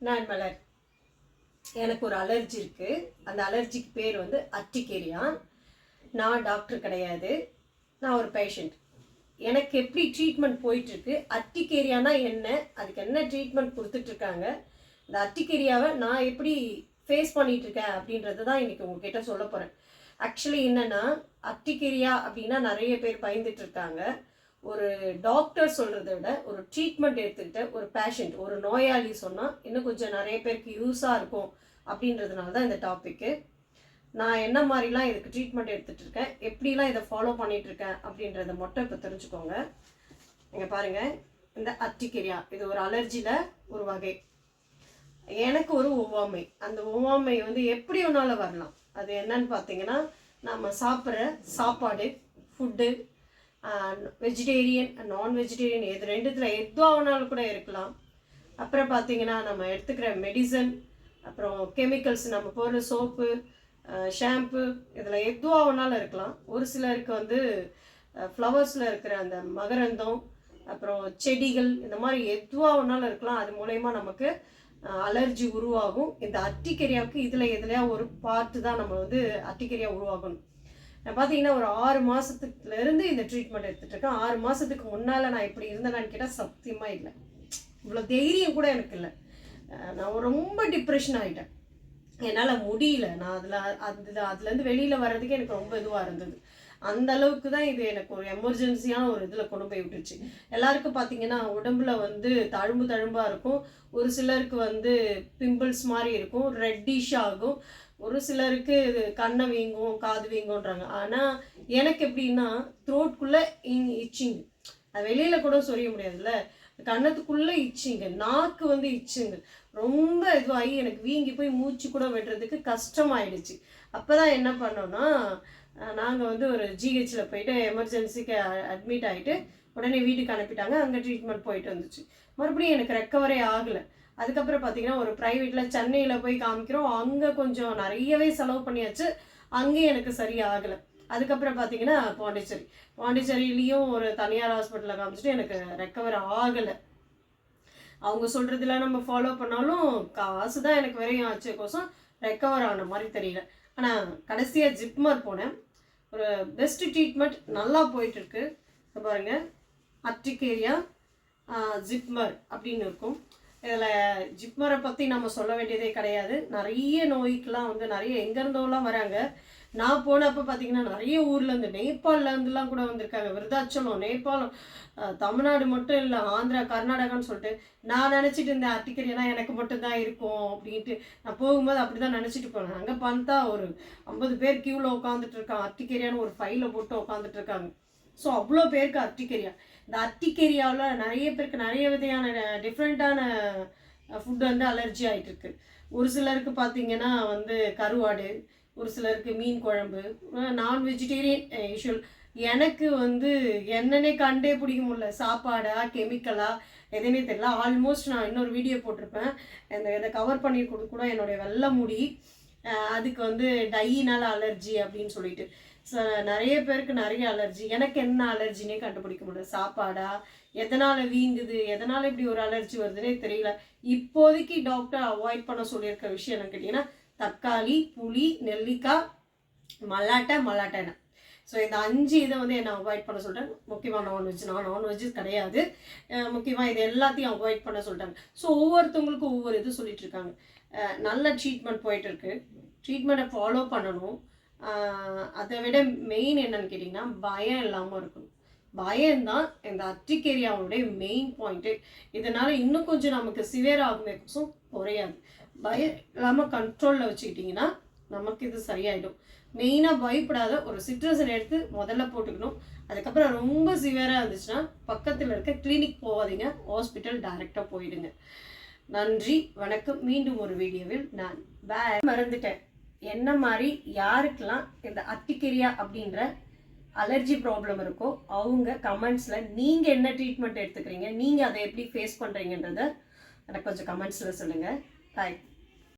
நான் மலர் எனக்கு ஒரு அலர்ஜி இருக்குது அந்த அலர்ஜிக்கு பேர் வந்து அட்டிகேரியா நான் டாக்டர் கிடையாது. நான் ஒரு பேஷண்ட் எனக்கு எப்படி ட்ரீட்மெண்ட் போயிட்டுருக்கு? அட்டிகேரியானா என்ன? அதுக்கு என்ன ட்ரீட்மெண்ட் கொடுத்துட்ருக்காங்க இந்த அட்டிகேரியாவை நான் எப்படி ஃபேஸ் பண்ணிகிட்ருக்கேன் இருக்கேன் அப்படின்றத தான் இன்றைக்கி உங்ககிட்ட சொல்ல போகிறேன் ஆக்சுவலி என்னென்னா அட்டிகேரியா அப்படின்னா நிறைய பேர் பயந்துட்டு இருக்காங்க ஒரு டாக்டர் சொல்கிறத விட ஒரு ட்ரீட்மெண்ட் எடுத்துக்கிட்ட ஒரு பேஷண்ட் ஒரு நோயாளி சொன்னால் இன்னும் கொஞ்சம் நிறைய பேருக்கு யூஸாக இருக்கும் அப்படின்றதுனால தான் இந்த டாப்பிக்கு நான் என்ன மாதிரிலாம் இதுக்கு ட்ரீட்மெண்ட் எடுத்துகிட்டு இருக்கேன் எப்படிலாம் இதை ஃபாலோ பண்ணிகிட்ருக்கேன் இருக்கேன் அப்படின்றத மட்டும் இப்போ தெரிஞ்சுக்கோங்க. இங்கே பாருங்கள் இந்த அத்திக்கிரியா இது ஒரு அலர்ஜியில் ஒரு வகை. எனக்கு ஒரு ஒவ்வாமை. அந்த ஒவ்வாமை வந்து எப்படி ஒன்றால் வரலாம்? அது என்னன்னு பார்த்தீங்கன்னா நம்ம சாப்பிட்ற சாப்பாடு ஃபுட்டு வெஜிடேரியன் நான் வெஜிடேரியன் எது ரெண்டுத்தில் எதுவாக ஆனாலும் கூட இருக்கலாம். அப்புறம் பார்த்தீங்கன்னா நம்ம எடுத்துக்கிற மெடிசன் அப்புறம் கெமிக்கல்ஸ் நம்ம போடுற சோப்பு ஷாம்பு இதில் எதுவாக ஆனாலும் இருக்கலாம். ஒரு சிலருக்கு வந்து ஃப்ளவர்ஸில் இருக்கிற அந்த மகரந்தம் அப்புறம் செடிகள் இந்த மாதிரி எதுவாக ஒன்றாலும் இருக்கலாம். அது மூலயமா நமக்கு அலர்ஜி உருவாகும். இந்த அட்டிக்கரியாவுக்கு இதில் எதுலையா ஒரு பார்ட்டு தான் நம்ம வந்து அட்டிக்கரியா உருவாகணும். நான் பார்த்தீங்கன்னா ஒரு ஆறு மாதத்துலேருந்து இந்த ட்ரீட்மெண்ட் எடுத்துகிட்டு இருக்கேன் ஆறு மாதத்துக்கு முன்னால் நான் இப்படி இருந்தேனான்னு கேட்டால் சத்தியமாக இல்லை. இவ்வளோ தைரியம் கூட எனக்கு இல்லை. நான் ரொம்ப டிப்ரெஷன் ஆகிட்டேன் என்னால் முடியல. நான் அதில் அதில் அதுலேருந்து வெளியில் வர்றதுக்கு எனக்கு ரொம்ப இதுவாக இருந்தது. அந்த அளவுக்கு தான் இது எனக்கு ஒரு எமர்ஜென்சியான ஒரு இதில் கொண்டு போய் விட்டுருச்சு. எல்லாருக்கும் பார்த்தீங்கன்னா உடம்புல வந்து தழும்பு தழும்பாக இருக்கும். ஒரு சிலருக்கு வந்து பிம்பிள்ஸ் மாதிரி இருக்கும். ரெட்டிஷ் ஆகும். ஒரு சிலருக்கு இது கண்ணை வீங்கும் காது வீங்கும்ன்றாங்க. ஆனால் எனக்கு எப்படின்னா த்ரோட்குள்ளே இச்சிங் அது வெளியில் கூட சொல்ல முடியாதுல்ல. கண்ணத்துக்குள்ளே இச்சிங்க நாக்கு வந்து இச்சுங்க ரொம்ப இதுவாகி எனக்கு வீங்கி போய் மூச்சு கூட விடுறதுக்கு கஷ்டமாயிடுச்சு. அப்போ தான் என்ன பண்ணோன்னா நாங்கள் வந்து ஒரு ஜிஹெச்சில் போயிட்டு எமர்ஜென்சிக்கு அட்மிட் ஆகிட்டு உடனே வீட்டுக்கு அனுப்பிட்டாங்க. அங்கே ட்ரீட்மெண்ட் போயிட்டு வந்துச்சு. மறுபடியும் எனக்கு ரெக்கவரே ஆகலை. அதுக்கப்புறம் பார்த்தீங்கன்னா ஒரு ப்ரைவேட்டில் சென்னையில் போய் காமிக்கிறோம். அங்கே கொஞ்சம் நிறையவே செலவு பண்ணியாச்சு. அங்கேயும் எனக்கு சரியாகலை அதுக்கப்புறம் பார்த்தீங்கன்னா பாண்டிச்சேரி. பாண்டிச்சேரியிலையும் ஒரு தனியார் ஹாஸ்பிட்டலில் காமிச்சிட்டு எனக்கு ரெக்கவர் ஆகலை. அவங்க சொல்கிறதுல நம்ம ஃபாலோ பண்ணாலும் காசு தான் எனக்கு வரையும் ஆச்சு. கோசம் ரெக்கவர் ஆன மாதிரி தெரியல. ஆனால் கடைசியாக ஜிப்மர் போனேன். ஒரு பெஸ்ட் ட்ரீட்மெண்ட் நல்லா போயிட்டுருக்கு. பாருங்க. அட்ரிகேரியா ஜிப்மர் அப்படின்னு இருக்கும். இதில் ஜிப்மரை பற்றி நம்ம சொல்ல வேண்டியதே கிடையாது. நிறைய நோய்க்கெலாம் வந்து நிறைய எங்கேருந்தோலாம் வராங்க. நான் போனப்போ பார்த்தீங்கன்னா நிறைய ஊர்லேருந்து நேபாளிலேருந்துலாம் கூட வந்திருக்காங்க. விருதாச்சலம் நேபாளம் தமிழ்நாடு மட்டும் இல்லை ஆந்திரா கர்நாடகான்னு சொல்லிட்டு நான் நினச்சிட்டு இருந்தேன் அத்திக்கரியெல்லாம் எனக்கு மட்டும்தான் இருக்கும் அப்படின்ட்டு. நான் போகும்போது அப்படி தான் நினச்சிட்டு போனேன். அங்கே பார்த்தா ஒரு ஐம்பது பேர் கியூவில் உட்காந்துட்டு இருக்கான் அத்திக்கரியான்னு ஒரு ஃபைலை போட்டு உட்காந்துட்டு இருக்காங்க ஸோ அவ்வளோ பேருக்கு அத்திக்கரியா இந்த அத்திக்கரியாவில் நிறைய பேருக்கு நிறைய விதையான டிஃப்ரெண்ட்டான ஃபுட் வந்து அலர்ஜி ஆகிட்டு இருக்கு ஒரு சிலருக்கு பார்த்தீங்கன்னா வந்து கருவாடு ஒரு சிலருக்கு மீன் குழம்பு. நான் வெஜிடேரியன் யூஷுவல் எனக்கு வந்து என்னன்னே கண்டே பிடிக்க முடியல. சாப்பாடா கெமிக்கலா எதுவுமே தெரியல. ஆல்மோஸ்ட் நான் இன்னொரு வீடியோ போட்டிருப்பேன். இந்த இதை கவர் பண்ணி கொடுக்க கூட என்னுடைய வெள்ளை முடி அதுக்கு வந்து டையினால் அலர்ஜி அப்படின்னு சொல்லிட்டு. ஸோ நிறைய பேருக்கு நிறைய அலர்ஜி எனக்கு என்ன அலர்ஜினே கண்டுபிடிக்க முடியல. சாப்பாடா எதனால் வீங்குது எதனால் இப்படி ஒரு அலர்ஜி வருதுன்னே தெரியல. இப்போதைக்கு டாக்டர் அவாய்ட் பண்ண சொல்லியிருக்க விஷயம் என்னன்னு கேட்டிங்கன்னா தக்காளி புளி நெல்லிக்காய் மல்லாட்டை மல்லாட்டை ஸோ இந்த அஞ்சு இதை வந்து என்ன அவாய்ட் பண்ண சொல்கிறேன் முக்கியமாக நான்வெஜ் நான் நான்வெஜ் கிடையாது. முக்கியமாக இது எல்லாத்தையும் அவாய்ட் பண்ண சொல்கிறாங்க ஸோ ஒவ்வொருத்தவங்களுக்கும் ஒவ்வொரு இது சொல்லிட்டு இருக்காங்க. நல்ல ட்ரீட்மெண்ட் போயிட்டு இருக்கு. ட்ரீட்மெண்ட்டை ஃபாலோ பண்ணணும். அதை விட மெயின் என்னன்னு கேட்டிங்கன்னா பயம் இல்லாமல் இருக்கணும். பயம்தான் இந்த அட்ரிகேரியாவுடைய மெயின் பாயிண்ட்டு இதனால் இன்னும் கொஞ்சம் நமக்கு சிவியர் ஆகுமே கோசம் குறையாது. பயம் இல்லாமல் கண்ட்ரோலில் வச்சுக்கிட்டிங்கன்னா நமக்கு இது சரியாயிடும். மெயினாக பயப்படாத ஒரு சிட்ரஸன் எடுத்து முதல்ல போட்டுக்கணும். அதுக்கப்புறம் ரொம்ப சிவியராக இருந்துச்சுன்னா பக்கத்தில் இருக்க கிளினிக் போகாதீங்க. ஹாஸ்பிட்டல் டைரெக்டாக போயிடுங்க. நன்றி வணக்கம். மீண்டும் ஒரு வீடியோவில் நான் பாய் மறந்துட்டேன். என்ன மாதிரி யாருக்கெல்லாம் இந்த அத்திக்கிரியா அப்படின்ற அலர்ஜி ப்ராப்ளம் இருக்கோ அவங்க கமெண்ட்ஸில் நீங்கள் என்ன ட்ரீட்மெண்ட் எடுத்துக்கிறீங்க நீங்கள் அதை எப்படி ஃபேஸ் பண்ணுறீங்கன்றத எனக்கு கொஞ்சம் கமெண்ட்ஸில் சொல்லுங்கள் பாய்